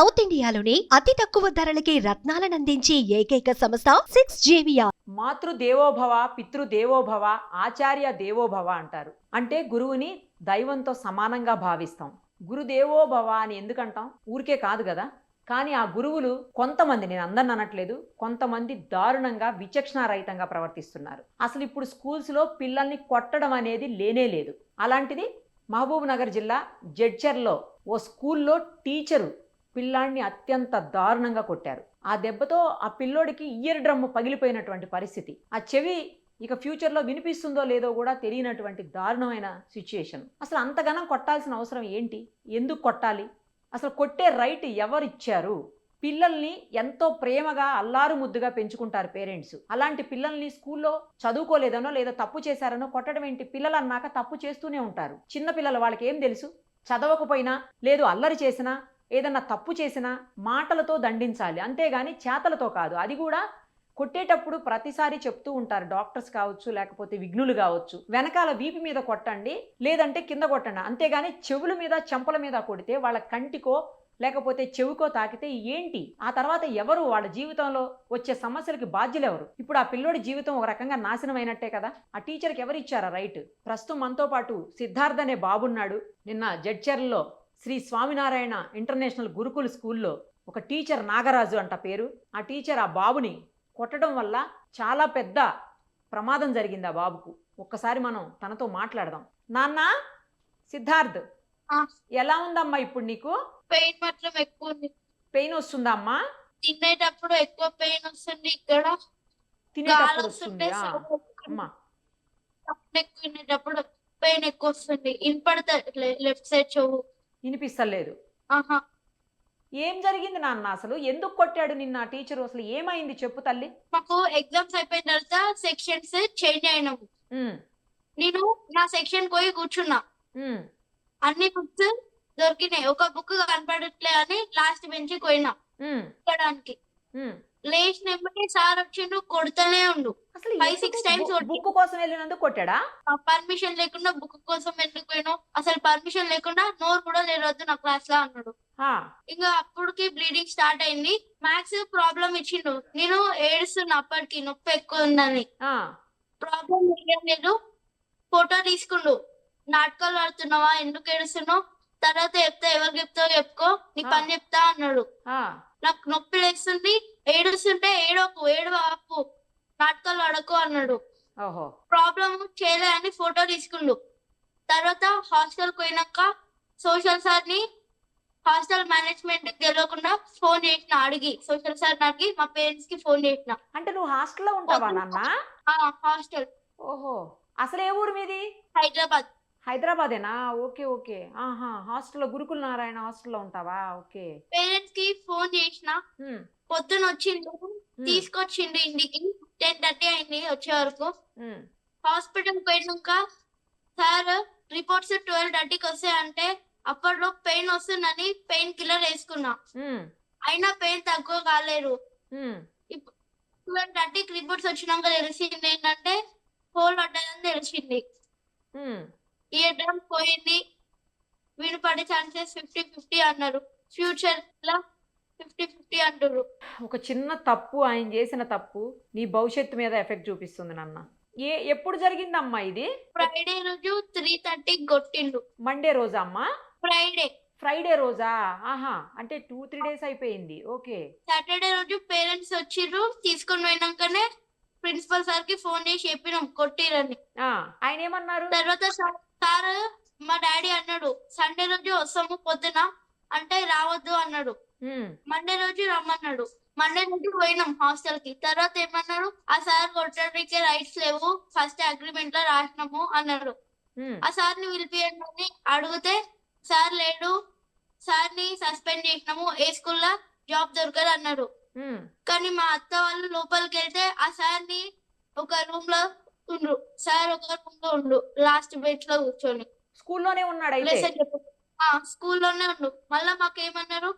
South ఇండియాలోని అతి తక్కువ ధరలకి రత్నాలనందించే ఏకైక సంస్థ సిక్స్ జేవియా మాతృదేవోభవ పితృదేవోభవ ఆచార్య దేవోభవ అంటారు. అంటే గురువుని దైవంతో సమానంగా భావిస్తాం. గురుదేవోభవ అని ఎందుకంటాం? ఊరికే కాదు కదా. కానీ ఆ గురువులు కొంతమంది నేను అందరిని అనట్లేదు కొంతమంది దారుణంగా విచక్షణారహితంగా ప్రవర్తిస్తున్నారు. అసలు ఇప్పుడు స్కూల్స్లో పిల్లల్ని కొట్టడం అనేది లేనే లేదు. అలాంటిది మహబూబ్ నగర్ జిల్లా జడ్చర్లో ఓ స్కూల్లో టీచరు పిల్లాడిని అత్యంత దారుణంగా కొట్టారు. ఆ దెబ్బతో ఆ పిల్లోడికి ఇయర్ డ్రమ్ పగిలిపోయినటువంటి పరిస్థితి. ఆ చెవి ఇక ఫ్యూచర్లో వినిపిస్తుందో లేదో కూడా తెలియనటువంటి దారుణమైన సిచ్యుయేషన్. అసలు అంతగానం కొట్టాల్సిన అవసరం ఏంటి? ఎందుకు కొట్టాలి? అసలు కొట్టే రైట్ ఎవరిచ్చారు? పిల్లల్ని ఎంతో ప్రేమగా అల్లారు ముద్దుగా పెంచుకుంటారు పేరెంట్స్. అలాంటి పిల్లల్ని స్కూల్లో చదువుకోలేదనో లేదా తప్పు చేశారనో కొట్టడం ఏంటి? పిల్లలు అన్నాక తప్పు చేస్తూనే ఉంటారు. చిన్న పిల్లలు వాళ్ళకి ఏం తెలుసు? చదవకపోయినా లేదు అల్లరి చేసినా ఏదన్నా తప్పు చేసినా మాటలతో దండించాలి. అంతేగాని చేతలతో కాదు. అది కూడా కొట్టేటప్పుడు ప్రతిసారి చెప్తూ ఉంటారు. డాక్టర్స్ కావచ్చు లేకపోతే విఘ్నులు కావచ్చు. వెనకాల వీపు మీద కొట్టండి లేదంటే కింద కొట్టండి. అంతేగాని చెవుల మీద చెంపల మీద కొడితే వాళ్ళ కంటికో లేకపోతే చెవికో తాకితే ఏంటి? ఆ తర్వాత ఎవరు వాళ్ళ జీవితంలో వచ్చే సమస్యలకి బాధ్యులు ఎవరు ఇప్పుడు ఆ పిల్లోడి జీవితం ఒక రకంగా నాశనం అయినట్టే కదా? ఆ టీచర్కి ఎవరు ఇచ్చారా రైట్? ప్రస్తుతం మనతో పాటు సిద్ధార్థ్ అనే బాబున్నాడు. నిన్న జడ్చర్లో శ్రీ స్వామినారాయణ ఇంటర్నేషనల్ గురుకుల్ స్కూల్లో ఒక టీచర్ నాగరాజు అంట పేరు. ఆ టీచర్ ఆ బాబుని కొట్టడం వల్ల చాలా పెద్ద ప్రమాదం జరిగింది ఆ బాబుకు. ఒక్కసారి మనం తనతో మాట్లాడదాం. నాన్న సిద్ధార్థ్. ఎలా ఉందమ్మా ఇప్పుడు నీకు? పెయిన్ మాత్రం ఎక్కువ ఉంది. పెయిన్ వస్తుందా అమ్మా? తినేటప్పుడు ఎక్కువ పెయిన్ వస్తుంది ఇక్కడ. తినేటప్పుడు వస్తుందా? అమ్మా. పెయిన్ ఎక్కువ వస్తుంది. ఇనపడతా లెఫ్ట్ సైడ్ చెవు. వినిపిస్తలేదు. ఆహా. ఏం జరిగింది నాన్న అసలు? ఎందుకు కొట్టాడు నిన్న టీచర్? అసలు ఏమైంది చెప్పు తల్లి. మాకు ఎగ్జామ్స్ అయిపోయిన తర్వాత సెక్షన్స్ చేంజ్ అయినాము ఉమ్, నేను నా సెక్షన్ పోయి కూర్చున్నా. అన్ని బుక్స్ దొరికినాయి. ఒక బుక్ కనపడట్లే అని లాస్ట్ బెంచ్ పోయినా. ఉమ్. లేచిన వెంబడే సార్ వచ్చిండు కొడుతూనే ఉండు. అసలు times బు- కొట్టి- బుక్ కోసం వెళ్ళినందుకు కొట్టాడా? పర్మిషన్ లేకుండా బుక్ కోసం ఎందుకు పోయినావు? అసలు పర్మిషన్ లేకుండా నోరు కూడా లేరొద్దు నా క్లాస్లో అన్నాడు. ఇంకా అప్పటికి బ్లీడింగ్ స్టార్ట్ అయింది. మ్యాథ్స్ ప్రాబ్లం ఇచ్చిండు. నేను ఏడుస్తున్నా అప్పటికి నొప్పి ఎక్కువ ఉందని. ప్రాబ్లం లేదు. ఫోటో తీసుకుండు. నాటకాలు ఆడుతున్నావా? ఎందుకు ఏడుస్తున్నావు? తర్వాత చెప్తా ఎవరు చెప్తావు చెప్పుకో. నీ. పని చెప్తా అన్నాడు. నాకు నొప్పి లేస్తుంది ఏడుస్తుంటే ఏడోకు ఏడు ఆపు. నాటకాలు ఆడకు అన్నాడు. ప్రాబ్లం చేయలే అని ఫోటో తీసుకుండు. తర్వాత హాస్టల్ పోయినాక సోషల్ సార్ని హాస్టల్ మేనేజ్మెంట్ తెలియకుండా ఫోన్ చేసిన అడిగి. సోషల్ సార్ అడిగి మా పేరెంట్స్కి ఫోన్ చేసిన. అంటే నువ్వు హాస్టల్లో ఉంటావా నాన్న? హాస్టల్. ఓహో. అసలు ఏ ఊరు మీది? హైదరాబాద్. హైదరాబాదేనా? Okay okay. ఆహా హాస్టల్లో గురుకుల నారాయణ హాస్టల్లో ఉంటావా? ఓకే. పేరెంట్స్కి ఫోన్ చేసిన పొద్దున వచ్చిండు తీసుకొచ్చిండు ఇంటికి. టెన్ థర్టీ అయింది వచ్చే వరకు. హాస్పిటల్ పోయినాక సార్ రిపోర్ట్స్ ట్వెల్వ్ థర్టీకి వస్తాయంటే అప్పట్లో పెయిన్ వస్తుందని పెయిన్ కిల్లర్ వేసుకున్నా. అయినా పెయిన్ తక్కువ కాలేదు. ట్వెల్వ్ థర్టీకి రిపోర్ట్స్ వచ్చినాక తెలిసింది ఏంటంటే హోల్ పడ్డదని తెలిసింది. డ్రమ్ పోయింది. వినపడే ఛాన్సెస్ ఫిఫ్టీ ఫిఫ్టీ అన్నారు. ఫ్యూచర్లో ఫిఫ్టీ ఫిఫ్టీ అంటారు ఒక చిన్న తప్పు ఆయన చేసిన తప్పు నీ భవిష్యత్తు మీద ఎఫెక్ట్ చూపిస్తుంది నాన్న. ఏ ఎప్పుడు జరిగిందమ్మా ఇది? ఫ్రైడే రోజు త్రీ థర్టీకి కొట్టిండు. మండే రోజా అమ్మా? ఫ్రైడే ఫ్రైడే రోజా? ఆహా అంటే టూ త్రీ డేస్ అయిపోయింది. ఓకే. సాటర్డే రోజు పేరెంట్స్ వచ్చిర్రు తీసుకొని పోయినాకనే ప్రిన్సిపల్ సార్కి ఫోన్ చేసి చెప్పినాం కొట్టిరని. ఆ, ఆయన ఏమన్నారు? తర్వాత సార్ సార్ మా డాడీ అన్నాడు సండే రోజు వస్తాము పొద్దున అంటే రావద్దు అన్నాడు. మండే రోజు రమ్మన్నాడు. మండే రోజు పోయినాం హాస్టల్కి. తర్వాత ఏమన్నాడు ఆ సార్ కొట్టడానికి రైట్స్ లేవు ఫస్ట్ అగ్రిమెంట్లో రాసినాము అన్నాడు. ఆ సార్ని పిలిపియండి అడిగితే సార్ లేడు సార్ని సస్పెండ్ చేసినాము ఏ స్కూల్లో జాబ్ దొరకదు అన్నాడు. కానీ మా అత్త వాళ్ళు లోపలికి వెళ్తే ఆ సార్ని ఒక రూమ్లో ఉండ్రు సార్ ఒక రూమ్లో ఉండు. లాస్ట్ బెంచ్లో కూర్చొని స్కూల్లోనే ఉన్నాడు అయితే? లెసన్ చెప్పు. ఆ స్కూల్లోనే ఉండు. మళ్ళా మాకు ఏమన్నారు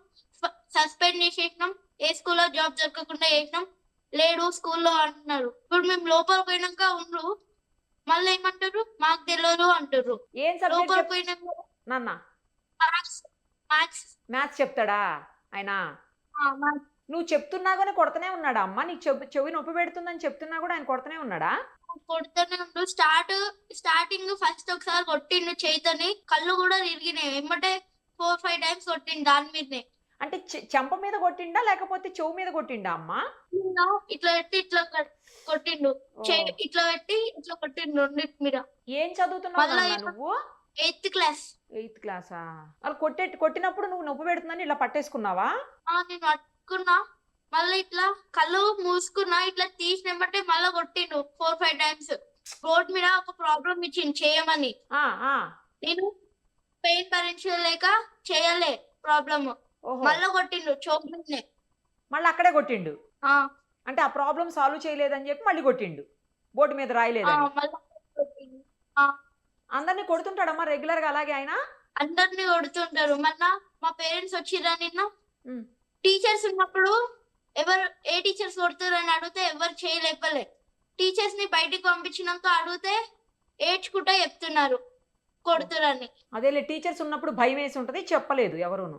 సస్పెండ్ చేసేసినాం. ఏ స్కూల్లో జాబ్ దొరకకుండా చేసినాం. లేడు స్కూల్లో అంటున్నారు ఇప్పుడు మేము లోపల పోయినాక ఉండ్రు. మళ్ళీ ఏమంటారు? మాకు తెలియదు అంటారు ఏం లోపల పోయినాక నాన్న? మ్యాథ్స్ మ్యాథ్స్ చెప్తాడా ఆయన? నువ్వు చెప్తున్నా కానీ కొడుతూనే ఉన్నాడా అమ్మ? నీకు చెవి నొప్పి పెడుతుందని చెప్తున్నా కూడా ఆయన కొడుతూనే ఉన్నాడా? కొడుతూనే ఉండు స్టార్ట్ స్టార్టింగ్ ఫస్ట్ ఒకసారి కొట్టిండు చేతని. కళ్ళు కూడా తిరిగినాయి. ఎమ్మటే ఫోర్ ఫైవ్ టైమ్స్ కొట్టిండు దాని మీదనే అంటే చెంప మీద కొట్టిండా లేకపోతే చెవు మీద కొట్టిండా అమ్మ? ఇట్లా పెట్టి ఇట్లా కట్- కొట్టిండు. ఇట్లా పెట్టి ఇట్లా కొట్టిండు రెండింటి మీద. ఏం చదువుతున్నావు నువ్వు? ఎయిత్ క్లాస్ ఎయిత్ క్లాసా వాళ్ళు కొట్టే కొట్టినప్పుడు నువ్వు నొప్పి పెడుతుందని ఇలా పట్టేసుకున్నావా? నేను పట్టుకున్నా. మళ్ళీ ఇట్లా కళ్ళు మూసుకున్నా ఇట్లా తీసినమంటే మళ్ళీ కొట్టిండు ఫోర్ ఫైవ్ టైమ్స్ రోడ్ మీద ఒక ప్రాబ్లం ఇచ్చిండు చేయమని. ఆ, ఆ. నేను పెయిన్ భరించలేక చేయలే ప్రాబ్లమ్ మళ్ళీ కొట్టిండు చోక్ మీదనే మళ్ళీ అక్కడే కొట్టిండు? ఆ, అంటే ఆ ప్రాబ్లం సాల్వ్ చేయలేదని చెప్పి మళ్ళీ కొట్టిండు? బోర్డు మీద కొట్టిండు. అందరినీ కొడుతుంటాడమ్మా రెగ్యులర్గా అలాగే ఆయన? అందరిని కొడుతుంటారు. మళ్ళా మా పేరెంట్స్ వచ్చిర్రా నిన్న. టీచర్స్ ఉన్నప్పుడు ఎవరు ఏ టీచర్స్ కొడుతారని అడిగితే ఎవరు చేయలేపలే టీచర్స్ని బయటికి పంపించినాక అడిగితే ఏడ్చుకుంటా చెప్తున్నారు కొడుతురని. అదేలే టీచర్స్ ఉన్నప్పుడు భయం వేసి ఉంటది చెప్పలేదు ఎవరును.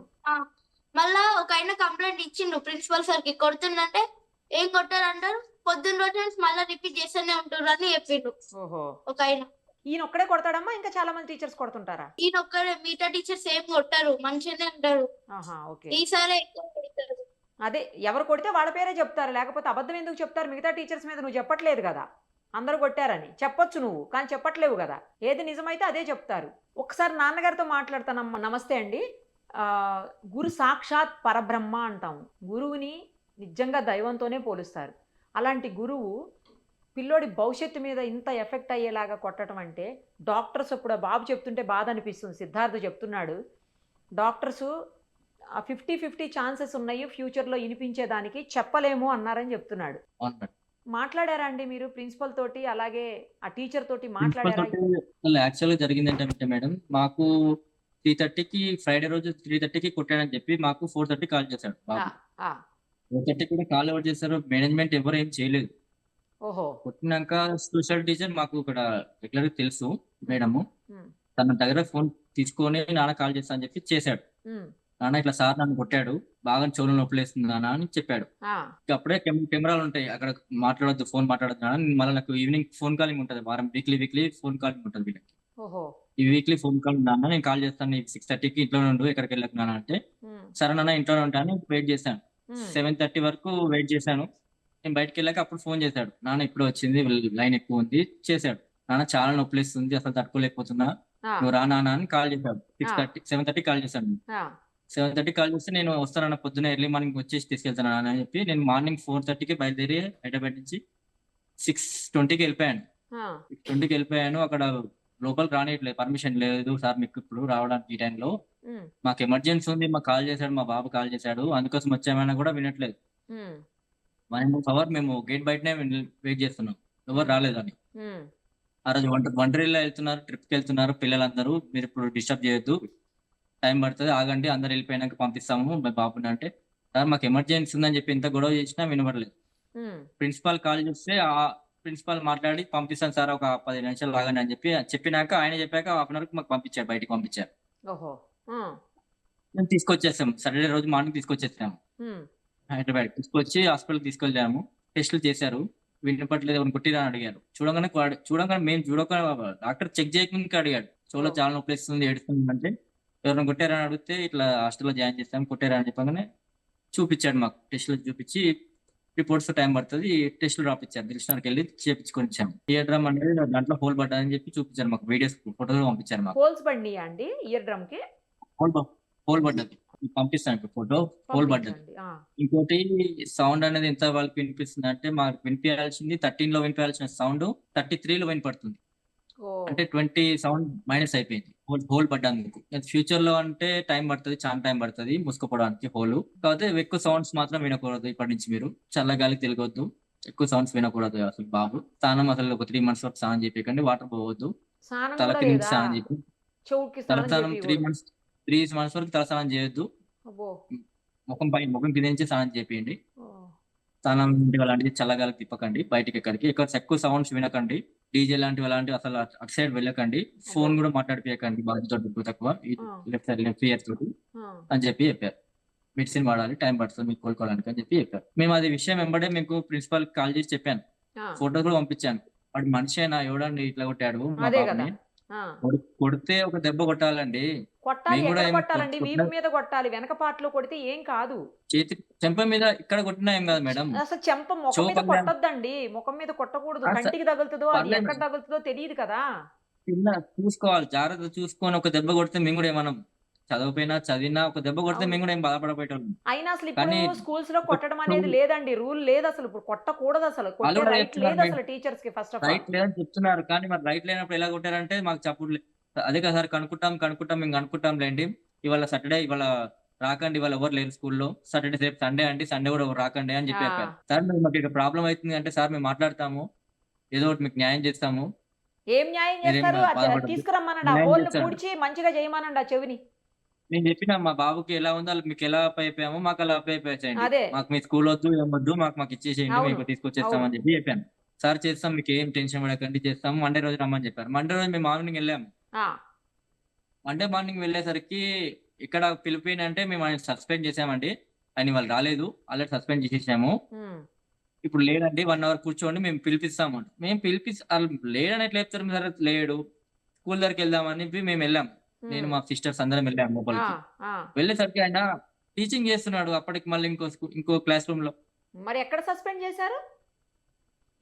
మళ్ళా ఒక ఆయన కంప్లైంట్ ఇచ్చిండు ప్రిన్సిపల్ సార్కి కొడుతుందంటే ఏం కొట్టారంటారు? పొద్దున్న రోజు నుంచి మళ్ళీ రిపీట్ చేస్తూనే ఉంటారు అని చెప్పిండు ఓహో. ఒక ఆయన. ఈయన ఒక్కడే కొడతాడమ్మా ఇంకా చాలా మంది టీచర్స్ కొడుతుంటారా? ఈయన ఒక్కడే మిగతా టీచర్స్ ఏం కొట్టారు మంచిగానే ఉంటారు. ఆహా ఓకే. ఈసారి ఎక్కువ కొడతారు. అదే ఎవరు కొడితే వాళ్ళ పేరే చెప్తారు. లేకపోతే అబద్ధం ఎందుకు చెప్తారు? మిగతా టీచర్స్ మీద నువ్వు చెప్పట్లేదు కదా. అందరూ కొట్టారని. చెప్పొచ్చు నువ్వు కానీ చెప్పట్లేవు కదా. ఏది నిజమైతే అదే చెప్తారు. ఒకసారి నాన్నగారితో మాట్లాడతానమ్మా. నమస్తే అండి. గురు సాక్షాత్ పరబ్రహ్మ అంటాం గురువుని నిజంగా దైవంతోనే పోలుస్తారు. అలాంటి గురువు పిల్లోడి భవిష్యత్తు మీద ఇంత ఎఫెక్ట్ అయ్యేలాగా కొట్టడం అంటే డాక్టర్స్ ఇప్పుడు బాబు చెప్తుంటే బాధ అనిపిస్తుంది. సిద్ధార్థ చెప్తున్నాడు. డాక్టర్సు ఫిఫ్టీ ఫిఫ్టీ ఛాన్సెస్ ఉన్నాయి ఫ్యూచర్లో వినిపించేదానికి చెప్పలేము అన్నారని చెప్తున్నాడు. మాట్లాడారా అండి మీరు ప్రిన్సిపల్ తోటి అలాగే ఆ టీచర్ తోటి మాట్లాడారా? యాక్చువల్గా జరిగింది ఏంటంటే మేడం మాకు త్రీ థర్టీకి ఫ్రైడే రోజు త్రీ థర్టీకి కొట్టాడని చెప్పి మాకు ఫోర్ థర్టీ కాల్ చేశాడు ఫోర్ థర్టీ కూడా కాల్ ఎవరు చేశారు మేనేజ్మెంట్ ఎవరు ఏం చేయలేదు. ఓహో. కొట్టినాక స్పెషల్ టీచర్ మాకు ఇక్కడ రెగ్యులర్ తెలుసు మేడము. తన దగ్గర ఫోన్ తీసుకొని నాన్న కాల్ చేస్తా అని చెప్పి చేశాడు. నాన్న ఇట్లా సార్ నన్ను కొట్టాడు బాగా చెవులు నొప్పులేస్తుంది నాన్న అని చెప్పాడు. ఇక అప్పుడే కెమ్- కెమెరాలు ఉంటాయి అక్కడ మాట్లాడొద్దు ఫోన్ మాట్లాడొద్దు నాన్న. మళ్ళీ నాకు ఈవినింగ్ ఫోన్ కాలింగ్ ఉంటుంది వారం వీక్లీ వీక్లీ ఫోన్ కాలింగ్ ఉంటుంది వీళ్ళకి. ఓహో. ఈ వీక్లీ ఫోన్ కాల్ నాన్న నేను కాల్ చేస్తాను సిక్స్ థర్టీకి ఇంట్లో ఉండు ఎక్కడికి వెళ్ళకు నాన్న అంటే ఉమ్, సరే నాన్న ఇంట్లో ఉంటాను వెయిట్ చేశాను. ఉమ్, సెవెన్ థర్టీ వరకు వెయిట్ చేశాను. నేను బయటకు వెళ్ళాక అప్పుడు ఫోన్ చేశాడు. నాన్న ఇప్పుడు వచ్చింది లైన్ ఎక్కువ ఉంది చేశాడు. నాన్న చాలా నొప్పిస్తుంది అసలు తట్టుకోలేకపోతున్నా. ఆ, నువ్వు రా నాన్న అని కాల్ చేశాడు. సిక్స్ ఆ. థర్టీ సెవెన్ థర్టీ కాల్ చేశాను ఆ, సెవెన్ థర్టీ కాల్ చేస్తే నేను వస్తానన్న పొద్దున ఎర్లీ మార్నింగ్ వచ్చేసి తీసుకెళ్తాను అని చెప్పి నేను మార్నింగ్ ఫోర్ థర్టీకి బయలుదేరి హైదరాబాద్ నుంచి సిక్స్ ట్వంటీకి వెళ్ళిపోయాను. సిక్స్ ట్వంటీకి వెళ్ళిపోయాను. అక్కడ లోపలికి రానియట్లేదు. పర్మిషన్ లేదు. సార్ మీకు ఇప్పుడు రావడానికి ఈ టైంలో. మాకు ఎమర్జెన్సీ ఉంది. మాకు కాల్ చేశాడు. మా బాబు కాల్ చేశాడు. అందుకోసం వచ్చామైనా కూడా వినట్లేదు. వన్ అండ్ హాఫ్ అవర్ మేము గేట్ బయటనే వెయిట్ చేస్తున్నాం. ఎవరు రాలేదని. ఆ రోజు వంట వంటరిలో వెళ్తున్నారు. ట్రిప్కి వెళ్తున్నారు పిల్లలందరూ. మీరు ఇప్పుడు డిస్టర్బ్ చేయొద్దు. టైం పడుతుంది. ఆగండి అందరు వెళ్ళిపోయినాక పంపిస్తాము. మా బాబుని అంటే సార్ మాకు ఎమర్జెన్సీ ఉందని చెప్పి ఎంత గొడవ చేసినా వినబడలేదు ప్రిన్సిపాల్ కాల్ చేస్తే ఆ ప్రిన్సిపాల్ మాట్లాడి పంపిస్తాను సార్ ఒక పది నిమిషాలు ఆగండి అని చెప్పి చెప్పినాక ఆయన చెప్పాక హాఫ్ అన్ అవర్ మాకు పంపించారు బయటికి పంపించారు. మేము తీసుకొచ్చేసాం సాటర్డే రోజు మార్నింగ్ తీసుకొచ్చేసాము. హైదరాబాద్ తీసుకొచ్చి హాస్పిటల్ తీసుకెళ్ళాము. టెస్టులు చేశారు. వినపట్లేదు ఎవరిని కొట్టిరా అని అడిగారు. చూడగానే చూడగానే మేము చూడక డాక్టర్ చెక్ చేయకుండా అడిగాడు. చెవులో చాలా నొప్పి వేస్తుంది ఏడుస్తుంది అంటే ఎవరైనా కొట్టారని అడిగితే ఇట్లా హాస్టల్లో జాయిన్ చేస్తాం కొట్టారా అని చెప్పగానే చూపించాడు మాకు. టెస్టులు చూపించి రిపోర్ట్స్ టైం పడుతుంది టెస్టులు రాపిచ్చారు. దిల్షనార్కి వెళ్ళి చేపించుకొని వచ్చాము థియేటర్ అనేది దాంట్లో హోల్ పడ్డదని చెప్పి చూపించారు మాకు. వీడియోస్ ఫోటోలు పంపించారు మాకు. హోల్స్ పడినాయా అండి ఇయర్ డ్రమ్కి హోల్ హోల్ పడ్డది. పంపిస్తాను ఇప్పుడు ఫోటో. హోల్ పడ్డది. ఇంకోటి సౌండ్ అనేది ఎంత వాళ్ళకి వినిపిస్తుంది అంటే మాకు వినిపించాల్సింది థర్టీన్లో వినిపించాల్సిన సౌండ్ థర్టీ త్రీ లో వినపడుతుంది అంటే ట్వంటీ సౌండ్ మైనస్ అయిపోయింది. హోల్ హోల్ పడ్డానికి. ఫ్యూచర్లో అంటే టైం పడుతుంది చాలా టైం పడుతుంది మూసుకుపోవడానికి హోల్. కాకపోతే ఎక్కువ సౌండ్స్ మాత్రం వినకూడదు ఇప్పటి నుంచి మీరు. చల్లగాలికి తిరగొద్దు. ఎక్కువ సౌండ్స్ వినకూడదు అసలు బాబు. స్నానం అసలు ఒక త్రీ మంత్స్ వరకు స్నానం చేయకండి వాటర్ పోవద్దు. స్నానం తల కూడా కింద లేదా? స్నానం స్నానం తలస్నానం త్రీ. మంత్స్ త్రీ మంత్స్ వరకు తలస్నానం చేయొద్దు. ముఖం పై ముఖం కింద నుంచి స్నానం చేయండి స్నానం అలాంటివి చల్లగాలికి తిప్పకండి బయటికి ఎక్కడికి. ఇక్కడ ఎక్కువ సౌండ్స్ వినకండి. డీజే లాంటివి అలాంటివి అసలు అటు సైడ్ వెళ్ళకండి. ఫోన్ కూడా మాట్లాడిపోయకండి. బాధ్యత ఎక్కువ తక్కువ. లెఫ్ట్ సైడ్ లెఫ్ట్ ఇయర్ తోటి అని చెప్పి చెప్పారు. మెడిసిన్ వాడాలి టైం పడుతుంది మీకు కోలుకోవడానికి అని చెప్పి చెప్పారు. మేము అది విషయం వెంబడే మీకు ప్రిన్సిపల్ కాల్ చేసి చెప్పాను. ఫోటో కూడా పంపించాను. వాడు మనిషి అయినా ఎవడండి ఇట్లా కొట్టాడు కొడితే ఒక దెబ్బ కొట్టాలండి. కొట్టాలి ఎక్కడ కొట్టాలండి? కొట్ట- వీపు మీద కొట్టాలి వెనక పాటలో కొడితే ఏం కాదు. చేతి చెంప మీద ఇక్కడ కొట్టినా ఏం కాదు మేడం. అసలు చెంప ముఖం మీద కొట్టొద్దండి. ముఖం మీద కొట్టకూడదు. కంటికి తగులుతుందో అది. ఎక్కడ తగులుతుందో తెలియదు కదా. చిన్న చూసుకోవాలి జాగ్రత్త చూసుకొని ఒక దెబ్బ కొడితే మేము కూడా ఏమనం. చదవపోయినా చదివినా ఒక దెబ్బ కొడితే. మేము కూడా ఏం బాధపడపోయేటోళ్ళం అయినా అసలు ఇప్పుడు స్కూల్స్లో కొట్టడం అనేది లేదండి. రూల్ లేదు అసలు. ఇప్పుడు కొట్టకూడదు అసలు. కొట్టే రైట్ లేదు టీచర్స్కి ఫస్ట్ ఆఫ్ రైట్ లేదని చెప్తున్నారు. కానీ మరి రైట్ లేనప్పుడు ఎలా కొట్టారంటే మాకు చప్పుడు అదే కదా సార్ కనుక్కుంటాం కనుక్కుంటాం మేము కనుక్కుంటాం లేండి. ఇవాళ సాటర్డే ఇవాళ రాకండి ఇవాళ ఎవరు లేరు స్కూల్లో సాటర్డే రేపు సండే అండి సండే కూడా ఎవరు రాకండి అని. చెప్పారు. సార్ మరి మాకు ఇక్కడ ప్రాబ్లం అవుతుంది అంటే సార్ మేము మాట్లాడతాము. ఏదో ఒకటి మీకు న్యాయం చేస్తాము. ఏం న్యాయం చేస్తారు. తీసుకురమ్మనండి. ఆ హోల్. పూడ్చి మంచిగా చేయమనండి ఆ చెవిని. నేను చెప్పిన మా బాబుకి ఎలా ఉందో అలా మీకు ఎలా అప్ అయిపోయామో మాకు అలా అప్ అదే. మాకు మీ స్కూల్ వద్దు ఏం వద్దు మాకు మాకు ఇచ్చేసేయండి అవును. మీకు తీసుకొచ్చేస్తామని చెప్పి చెప్పాను. సార్ చేస్తాం మీకు ఏం టెన్షన్ పడకండి చేస్తాము మండే రోజు రమ్మని చెప్పారు. మండే రోజు మేము మార్నింగ్ వెళ్ళాము ఆ, మండే మార్నింగ్ వెళ్ళేసరికి ఇక్కడ పిలిపిన అంటే మేము ఆయన సస్పెండ్ చేసామండి. ఆయన వాళ్ళు రాలేదు. ఆల్రెడీ సస్పెండ్ చేసేసాము. ఉమ్, ఇప్పుడు లేదండి వన్ అవర్ కూర్చోండి మేము పిలిపిస్తాము అంట. మేము పిలిపి వాళ్ళు లేడని ఎట్లా చెప్తారు? సరే లేడు. స్కూల్ దగ్గరికి వెళ్దామని చెప్పి మేము వెళ్ళాం. ఉమ్. నేను మా సిస్టర్స్ అందరం వెళ్ళాము లోపలికి. వెళ్ళేసరికి ఆయన టీచింగ్ చేస్తున్నాడు అప్పటికి మళ్ళీ ఇంకో ఇంకో క్లాస్ రూమ్లో మరి ఎక్కడ సస్పెండ్ చేశారు?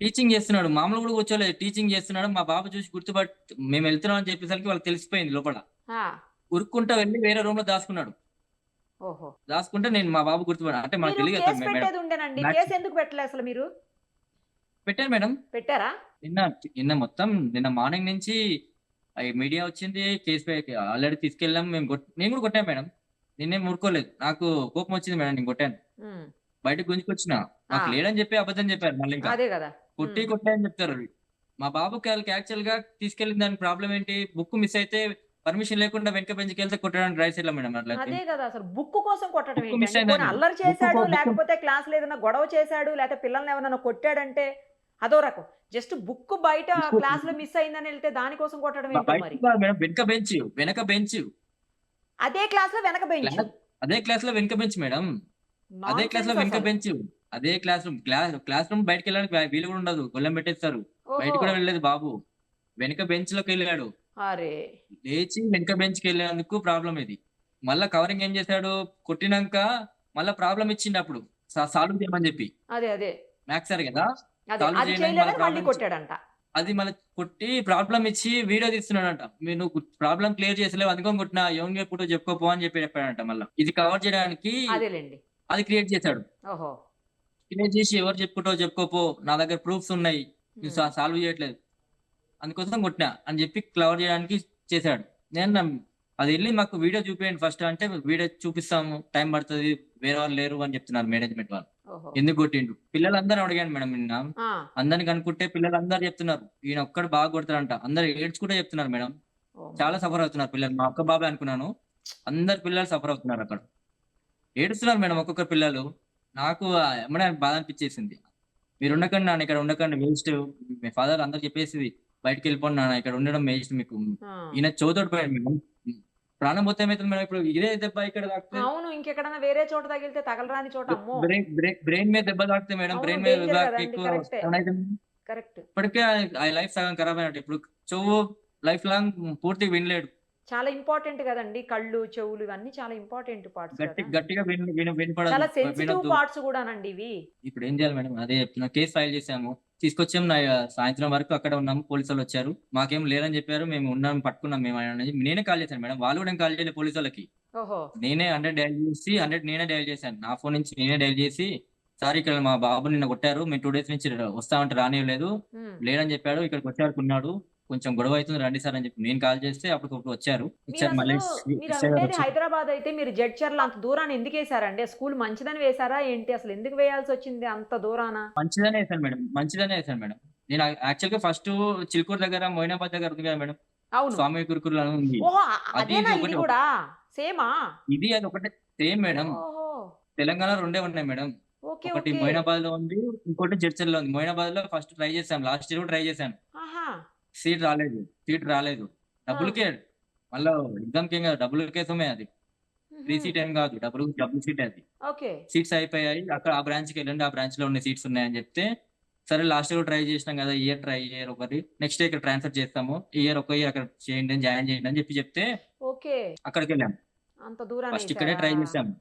టీచింగ్ చేస్తున్నాడు. మామూలు కూడా కూర్చోలేదు. టీచింగ్ చేస్తున్నాడు. మా బాబు చూసి గుర్తుపట్టి మేము వెళ్తున్నాం అని చెప్పేసరికి వాళ్ళకి తెలిసిపోయింది లోపల. ఉరుక్కుంటా వెళ్ళి వేరే రూమ్లో దాచుకున్నాడు దాచుకుంటే నేను మా బాబు గుర్తుపడా అంటే మీరు తెలియదు ఎందుకు పెట్టలే అసలు మీరు? పెట్టాను మేడం. పెట్టారా? నిన్న నిన్న మొత్తం నిన్న మార్నింగ్ నుంచి మీడియా వచ్చింది కేసు ఆల్రెడీ తీసుకెళ్ళాం మేము నేను కూడా కొట్టాను మేడం. నిన్నేం ఊరుకోలేదు. నాకు కోపం వచ్చింది మేడం నేను కొట్టాను. బయటకు గుంజుకొచ్చిన నాకు. లేడని చెప్పి అబద్ధం చెప్పారు మళ్ళీ ఇంకా. కొట్టి. కొట్టాయని చెప్తారు మా బాబుకి వాళ్ళకి యాక్చువల్గా తీసుకెళ్ళిన దాని ప్రాబ్లం ఏంటి? బుక్ మిస్ అయితే పర్మిషన్ లేకుండా వెనక బెంచ్కి వెళ్తే కొట్టడానికి రైస్ వెళ్ళాం మేడం అట్లా అదే కదా అసలు బుక్ కోసం కొట్టడం అల్లరి చేశాడు లేకపోతే క్లాస్లో ఏదైనా గొడవ చేశాడు లేకపోతే పిల్లల్ని ఎవరైనా కొట్టాడంటే అదో రకం. జస్ట్ బుక్ బయట క్లాస్లో మిస్ అయిందని వెళ్తే దానికోసం కొట్టడం మరి? వెనక బెంచ్ వెనక బెంచ్. అదే క్లాస్లో వెనక బెంచ్. అదే క్లాస్లో వెనక బెంచ్ మేడం. అదే క్లాస్లో వెనక బెంచ్. అదే class room class class room బయటకు వెళ్ళడానికి వీలు కూడా ఉండదు. గొల్లెం పెట్టేస్తారు. బయట కూడా వెళ్ళలేదు బాబు. వెనక బెంచ్లోకి వెళ్ళాడు. అరే. లేచి వెనక బెంచ్కి వెళ్ళేందుకు ప్రాబ్లం ఇది. మళ్ళా కవరింగ్ ఏం చేశాడు? కొట్టినాక మళ్ళా ప్రాబ్లం ఇచ్చిండు అప్పుడు. సాల్వ్ చేయమని చెప్పి. అదే అదే. మ్యాథ్స్ సార్ కదా? అదే చేయలేదని మళ్ళీ కొట్టాడంట. అది మళ్ళీ కొట్టి ప్రాబ్లం ఇచ్చి వీడియో తీస్తున్నాడంట. మీరు నువ్వు ప్రాబ్లం క్లియర్ చేసలేవు అందుకని కొట్టినా ఎవరిని ఎప్పుడు చెప్పుకోపో అని చెప్పి చెప్పాడంట మళ్ళీ. ఇది కవర్ చేయడానికి అది క్రియేట్ చేశాడు. క్రియేట్ చేసి ఎవరు చెప్పుకుంటో చెప్పుకోపో నా దగ్గర ప్రూఫ్స్ ఉన్నాయి ఉమ్. సాల్వ్ చేయట్లేదు. అందుకోసం కొట్టినా అని చెప్పి కవర్ చేయడానికి చేశాడు. నేను అది వెళ్ళి మాకు వీడియో చూపించండి ఫస్ట్ అంటే వీడియో చూపిస్తాము టైం పడుతుంది వేరే వాళ్ళు లేరు అని చెప్తున్నారు మేనేజ్మెంట్ వాళ్ళు. ఎందుకు కొట్టిండు పిల్లలందరూ అడిగాను మేడం నిన్న. ఆ, అందరికి అనుకుంటే పిల్లలందరూ చెప్తున్నారు ఈయన ఒక్కడు బాగా కొడతారంట అందరు ఏడ్చుకుంటే చెప్తున్నారు మేడం. చాలా సఫర్ అవుతున్నారు పిల్లలు. మా ఒక్క బాబే అనుకున్నాను అందరు పిల్లలు సఫర్ అవుతున్నారు అక్కడ. ఏడుస్తున్నారు మేడం ఒక్కొక్క పిల్లలు. నాకు ఎమ్మడే బాధ అనిపించేసింది. మీరు ఉండకండి నాన్న ఇక్కడ ఉండకండి వేస్ట్ మీ ఫాదర్ అందరు చెప్పేసి బయటకు వెళ్ళిపోండి నాన్న ఇక్కడ ఉండడం వేస్ట్ మీకు. ఈయన చోతోడిపోయాడు మేడం. ప్రాణం మొత్తం ఏమైతుంది మేడం ఇప్పుడు ఇదే దెబ్బ ఇక్కడ తాకితే అవును ఇంకెక్కడన్నా వేరే చోట తగిలితే తగలరాని చోట అమ్మో. బ్రెయిన్ బ్రెయిన్ మీద దెబ్బ తాకితే మేడం బ్రెయిన్ మీద కరెక్ట్ ఇప్పటికే ఆ లైఫ్ సగం ఖరాబ్ అయినట్టు ఇప్పుడు చెవు లైఫ్ లాంగ్ పూర్తిగా వినలేడు. చాలా ఇంపార్టెంట్ కదండి కళ్ళు చెవులు ఇవన్నీ చాలా ఇంపార్టెంట్ పార్ట్స్ గట్టి గట్టిగా విన విన చాలా సెన్సిటివ్ పార్ట్స్ కూడానండి ఇవి. ఇప్పుడు ఏం చేయాలి మేడం? అదే చెప్తున్నా కేసు ఫైల్ చేసాము. తీసుకొచ్చాము నా సాయంత్రం వరకు అక్కడ ఉన్నాము పోలీసు వాళ్ళు వచ్చారు. మాకేం లేదని చెప్పారు. మేము ఉన్నాం పట్టుకున్నాం మేము ఆయన. నేనే కాల్ చేశాను మేడం. వాళ్ళు కూడా కాల్ చేయలేదు పోలీసు వాళ్ళకి. నేనే హండ్రెడ్ డైల్ చేసి హండ్రెడ్ నేనే డైల్ చేశాను. నా ఫోన్ నుంచి నేనే డైల్ చేసి సార్ ఇక్కడ మా బాబు నిన్న కొట్టారు. మేము టూ డేస్ నుంచి వస్తామంటే రానివ్వలేదు. లేడని చెప్పాడు. ఇక్కడికి వచ్చారు ఉన్నాడు కొంచెం గొడవ అవుతుంది రండి సార్ అని చెప్పి నేను కాల్ చేస్తే వచ్చారు. మీరు వచ్చారు మళ్ళీ మీరు ఉండేది. హైదరాబాద్ అయితే మీరు జడ్చర్ల అంత దూరాన్ని ఎందుకు వేశారండి? స్కూల్ మంచిదని వేశారా ఏంటి? అసలు ఎందుకు వేయాల్సి వచ్చింది అంత దూరాన? మంచిదనే వేసాను మేడం మంచిదనే వేసాను మేడం. నేను యాక్చువల్గా ఫస్ట్ చిలుకూరు దగ్గర మొయినాబాద్ దగ్గర ఉంది కదా మేడం. అవును. స్వామి కురుకులు అని ఉంది. అది అదేనా ఇది ఇది ఒకటి కూడా? సేమా? ఇది అది ఒకటే సేమ్ మేడం. తెలంగాణ రెండే ఉన్నాయి మేడం. ఒకటి మొయినాబాద్లో ఉంది ఇంకోటి జడ్చర్లో ఉంది. మొయినాబాద్లో ఫస్ట్ ట్రై చేశాను లాస్ట్ ఇయర్ కూడా ట్రై చేశాను. సీట్ రాలేదు సీట్ రాలేదు. డబ్బులకే మళ్ళీ ఎగ్జామ్కి ఏం కాదు డబ్బులకే సొమ్మే అది. త్రీ సీట్ ఏం కాదు డబుల్ డబుల్ సీట్ అది. సీట్స్ అయిపోయాయి అక్కడ ఆ బ్రాంచ్కి వెళ్ళండి ఆ బ్రాంచ్లో ఉన్న సీట్స్ ఉన్నాయని చెప్తే సరే లాస్ట్ ఇయర్ ట్రై చేసినాం కదా ఇయర్ ట్రై ఇయర్ ఒకటి. నెక్స్ట్ ఇక్కడ ట్రాన్స్ఫర్ చేస్తాము. ఇయర్ ఒక ఇయర్ అక్కడ చేయండి జాయిన్ చేయండి అని చెప్పి చెప్తే ఓకే. అక్కడికి వెళ్ళాం అంత దూరం ఫస్ట్ ఇక్కడే? ట్రై చేసాము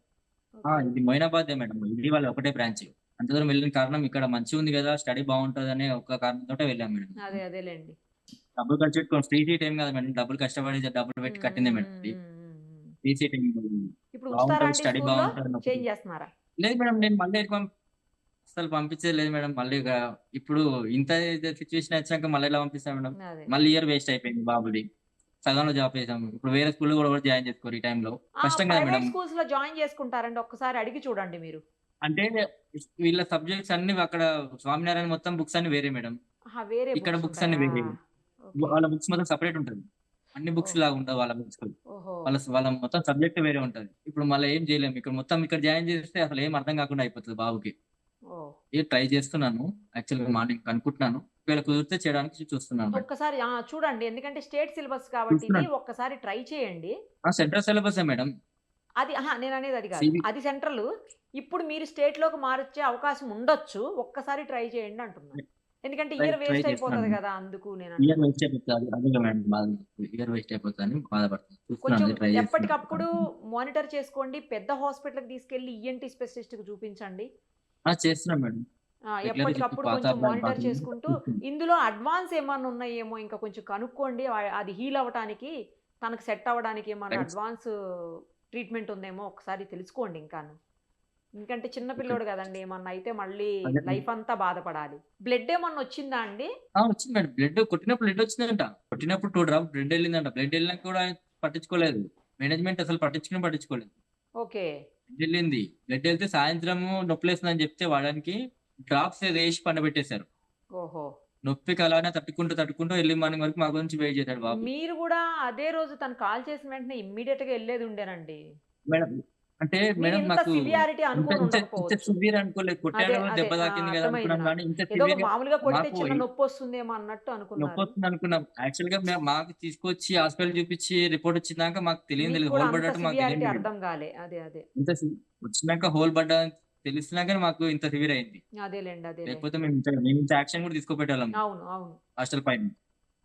ఇది మొయినాబాద్ మేడం. ఇది వాళ్ళ ఒకటే బ్రాంచ్. అంత దూరం వెళ్ళిన కారణం ఇక్కడ మంచిగా ఉంది కదా స్టడీ బాగుంటది అనే ఒక కారణంతో వెళ్ళాం మేడం. అదే అదేలేండి. డబ్బులు ఖర్చు పెట్టుకోండి ఫ్రీ సీట్ ఏం కదా మేడం. డబ్బులు కష్టపడి డబ్బులు పెట్టి కట్టిందే మేడం. ఫ్రీ. సీట్ ఏం బాగుంటది, స్టడీ బాగుంటది. లేదు మేడం నేను మళ్ళీ అసలు పంపించేది లేదు మేడం. మళ్ళీ ఇప్పుడు ఇంత సిచ్యువేషన్ వచ్చినాక మళ్ళీ ఎలా పంపిస్తాం మేడం? మళ్ళీ ఇయర్ వేస్ట్ అయిపోయింది బాబుది. సగంలో జాబ్ చేసాము ఇప్పుడు వేరే స్కూల్లో కూడా కూడా జాయిన్ చేసుకోరు ఈ టైంలో. కష్టం కదా మేడం. స్కూల్స్లో జాయిన్ చేసుకుంటారండి. ఒక్కసారి అడిగి చూడండి మీరు. అంటే వీళ్ళ సబ్జెక్ట్స్ అన్ని అక్కడ స్వామినారాయణ మొత్తం బుక్స్ అన్ని వేరే మేడం. ఇక్కడ books అన్ని? వేరే. వాళ్ళ బుక్స్ మొత్తం సపరేట్ ఉంటుంది. అన్ని బుక్స్ లాగా ఉండవు వాళ్ళ బుక్స్ వాళ్ళ వాళ్ళ మొత్తం సబ్జెక్ట్ వేరే ఉంటది. ఇప్పుడు మళ్ళీ ఏం చేయలేము. ఇక్కడ మొత్తం ఇక్కడ జాయిన్ చేస్తే అసలు ఏం అర్థం కాకుండా అయిపోతుంది బాబుకి. ఏ ట్రై చేస్తున్నాను. యాక్చువల్గా మార్నింగ్ అనుకుంటున్నాను. ఒకవేళ కుదిరితే చేయడానికి చూస్తున్నాను. ఒక్కసారి చూడండి. ఎందుకంటే స్టేట్ సిలబస్ కాబట్టి. ఒక్కసారి ట్రై చేయండి. Central syllabus madam? అది నేను అనేది అది కాదు. అది సెంట్రల్ ఇప్పుడు మీరు స్టేట్లోకి మార్చే అవకాశం ఉండొచ్చు. ఒక్కసారి ట్రై చేయండి అంటున్నాను ఎందుకంటే ఇయర్ వేస్ట్ అయిపోతుంది. కదా అందుకు నేను ఇయర్. వేస్ట్ అయిపోతుంది అదే మేడం బాధ ఇయర్ వేస్ట్ అయిపోతుంది బాధపడుతుంది ఎప్పటికప్పుడు మానిటర్ చేసుకోండి పెద్ద హాస్పిటల్కి తీసుకెళ్ళి E ఈఎన్టీ స్పెషలిస్ట్కి చూపించండి చేస్తున్నాం మేడం ఎప్పటికప్పుడు కొంచెం మానిటర్ చేసుకుంటూ. ఇందులో అడ్వాన్స్ ఏమన్నా ఉన్నాయేమో ఇంకా కొంచెం కనుక్కోండి అది హీల్ అవ్వడానికి తనకు సెట్ అవ్వడానికి ఏమన్నా. అడ్వాన్స్ ట్రీట్మెంట్ ఉందేమో ఒకసారి తెలుసుకోండి ఇంకాను ఎందుకంటే చిన్న పిల్లోడు కదండి ఏమన్నా అయితే మళ్ళీ. లైఫ్ అంతా బాధపడాలి. బ్లడ్ ఏమన్నా వచ్చిందా అండి? వచ్చింది మేడం బ్లడ్ కొట్టినప్పుడు బ్లడ్ వచ్చిందంట. కొట్టినప్పుడు టూ డ్రాప్ బ్లడ్ వెళ్ళిందంట. బ్లడ్ వెళ్ళినాక కూడా పట్టించుకోలేదు. మేనేజ్మెంట్ అసలు పట్టించుకుని పట్టించుకోలేదు. ఓకే. వెళ్ళింది. బ్లడ్ వెళ్తే సాయంత్రము నొప్పి లేస్తుందని చెప్తే వాడానికి డ్రాప్స్ వేసి పండబెట్టేశారు. ఓహో. నొప్పికి అలానే తట్టుకుంటూ తట్టుకుంటూ ఎర్లీ మార్నింగ్ వరకు మా గురించి వెయిట్ చేశాడు బాబు. మీరు కూడా అదే రోజు తను కాల్ చేసిన వెంటనే ఇమ్మీడియట్గా వెళ్ళేది ఉండేనండి. మేడం అంటే మేడం ఉండకపోవచ్చు. సివియర్ అనుకోలేదు. కొట్టాడు దెబ్బ తాకింది కదా అనుకున్నాం కానీ ఇంత మామూలుగా కొడితే నొప్పి వస్తుందేమో అన్నట్టు నొప్పి అనుకున్నారు వస్తుంది అనుకున్నాం. యాక్చువల్గా మాకు తీసుకొచ్చి హాస్పిటల్ చూపించి రిపోర్ట్ వచ్చినాక మాకు తెలియదు తెలియదు హోల్ పడ్డట్టు మాకు తెలియదు అర్థం కాలే. అదే అదే. ఇంత వచ్చినాక హోల్ పడ్డా తెలిసినాక మాకు ఇంత సివియర్ అయింది. అదేలేండి అదే లేకపోతే మేము ఇంత మేము ఇంత యాక్షన్ కూడా తీసుకోపెట్టాం అవును అవును. హాస్టల్ పైన.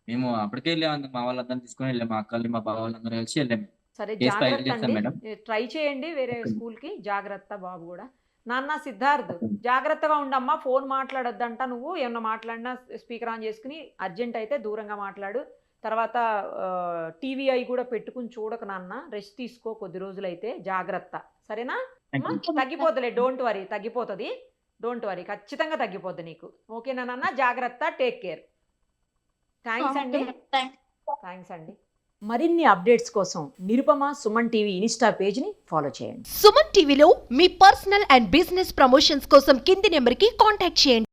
మేము అప్పటికే వెళ్ళాము మా వాళ్ళందరం తీసుకొని వెళ్ళాము మా అక్కల్ని మా బావ వాళ్ళందరూ కలిసి వెళ్ళాము సరే జాగ్రత్త అండి. ట్రై చేయండి. వేరే. స్కూల్కి జాగ్రత్త బాబు కూడా. నాన్న సిద్ధార్థ్. జాగ్రత్తగా ఉండమ్మా ఫోన్ మాట్లాడొద్దంట నువ్వు. ఏమన్నా మాట్లాడినా స్పీకర్ ఆన్ చేసుకుని అర్జెంట్ అయితే దూరంగా మాట్లాడు. తర్వాత టీవీ అయి కూడా పెట్టుకుని చూడక నాన్న. రెస్ట్ తీసుకో కొద్ది రోజులైతే. జాగ్రత్త. సరేనా? తగ్గిపోతులే. Don't worry. తగ్గిపోతుంది. Don't worry. ఖచ్చితంగా తగ్గిపోద్ది నీకు. ఓకేనా నాన్న? జాగ్రత్త. Take care. థ్యాంక్స్ అండి. థ్యాంక్స్ అండి. మరిన్ని అప్డేట్స్ కోసం నిరుపమ సుమన్ టీవీ ఇన్స్టా పేజ్ని ఫాలో చేయండి. సుమన్ టీవీలో మీ పర్సనల్ అండ్ బిజినెస్ ప్రమోషన్స్ కోసం కింది నెంబర్కి కాంటాక్ట్ చేయండి.